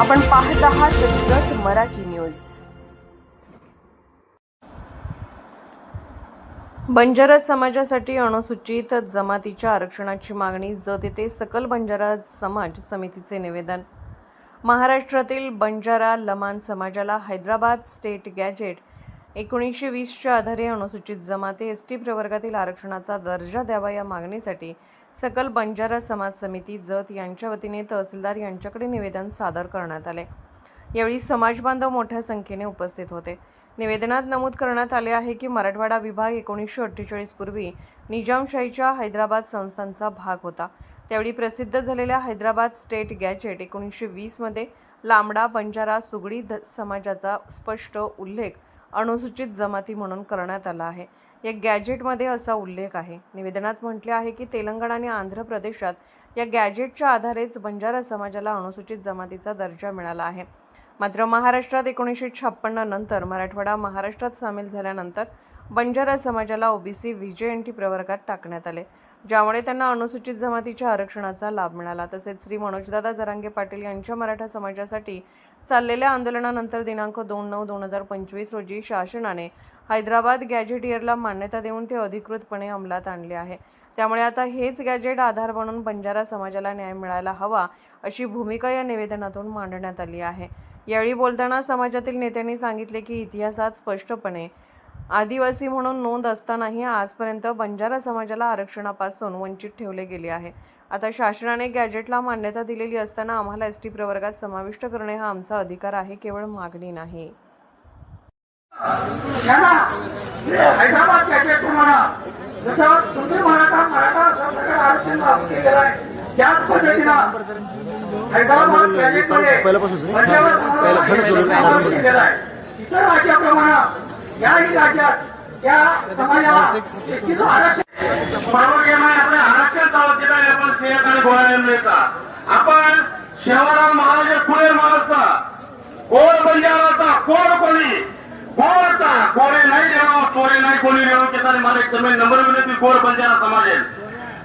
आपण पाहत आहात जत मराठी न्यूज. बंजारा समाजासाठी अनुसूचित जमातीच्या आरक्षणाची मागणी जत येथे सकल बंजारा समाज समितीचे निवेदन. महाराष्ट्रातील बंजारा लमान समाजाला हैदराबाद स्टेट गॅजेट एकोणीसशे वीसच्या आधारे अनुसूचित जमाती एस टी प्रवर्गातील आरक्षणाचा दर्जा द्यावा या मागणीसाठी सकल बंजारा समाज समिती जत यांच्या वतीने तहसीलदार यांच्याकडे निवेदन सादर करण्यात आले. यावेळी समाजबांधव मोठ्या संख्येने उपस्थित होते. निवेदनात नमूद करण्यात आले आहे की मराठवाडा विभाग एकोणीसशे अठ्ठेचाळीस पूर्वी निजामशाहीच्या हैदराबाद संस्थांचा भाग होता. त्यावेळी प्रसिद्ध झालेल्या हैदराबाद स्टेट गॅजेट एकोणीसशे वीसमध्ये लांबडा बंजारा सुगडी ध समाजाचा स्पष्ट उल्लेख अनुसूचित जमाती म्हणून करण्यात आला आहे. या गॅजेटमध्ये असा उल्लेख आहे. निवेदनात म्हटले आहे की तेलंगणा आणि आंध्र प्रदेशात या गॅजेटच्या आधारेच बंजारा समाजाला अनुसूचित जमातीचा दर्जा मिळाला आहे. मात्र महाराष्ट्रात एकोणीसशे छप्पन्न नंतर मराठवाडा महाराष्ट्रात सामील झाल्यानंतर बंजारा समाजाला ओबीसी व्हीजेएनटी प्रवर्गात टाकण्यात आले ज्यामुळे त्यांना अनुसूचित जमातीच्या आरक्षणाचा लाभ मिळाला. तसेच श्री मनोजदादा जरांगे पाटील यांच्या मराठा समाजासाठी चाललेल्या आंदोलनानंतर दिनांक दोन नऊ दोन हजार पंचवीस रोजी शासनाने हैदराबाद गॅजेटियरला मान्यता देऊन ते अधिकृतपणे अंमलात आणले आहे. त्यामुळे आता हेच गॅजेट आधार बनून बंजारा समाजाला न्याय मिळायला हवा अशी भूमिका या निवेदनातून मांडण्यात आली आहे. यावेळी बोलताना समाजातील नेत्यांनी सांगितले की इतिहासात स्पष्टपणे आदिवासी म्हणून नोंद असतानाही आजपर्यंत बंजारा समाजाला आरक्षणापासून वंचित ठेवले गेले आहे. आता शासनाने गॅजेटला मान्यता दिलेली असताना आम्हाला एस टी प्रवर्गात समाविष्ट करणे हा आमचा अधिकार आहे केवळ मागणी नाही. हैदराबाद म्हणा जसं तुम्ही मराठा मराठा आरक्षण केलेलं आहे त्याच पद्धतीनं हैदराबाद पंजाब समाजाला आहे. इतर राज्याप्रमाणे याही राज्यात त्या समाजाला आरक्षण बरोबर गेम आहे आपल्या आरक्षण चालत गेला आहे आणि गोळ्या आपण शेवाराम महाराज कुळे महाराजचा कोण बंजाराचा कोण कोणी? कोणचा? कोणी नाही देणं कोणी नाही कोणी देणं त्याचा मला एक समय नंबर मिळते कोण बंजारा समाज आहे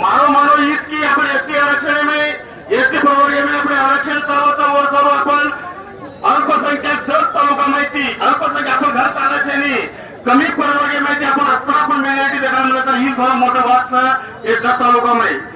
मारो मानो हीच की आपण एसटी आरक्षण में एसटी प्रवर्ग में आपण आरक्षण चालवता वर चालू आपण. अल्पसंख्याक जर तालुका माहिती अल्पसंख्याक आपण घर चालायचे कमी परवानगी माहिती आपण आता आपण मिळण्याची देणार मिळतं हीच मला मोठा वाटचं हे जत तालुका माहिती.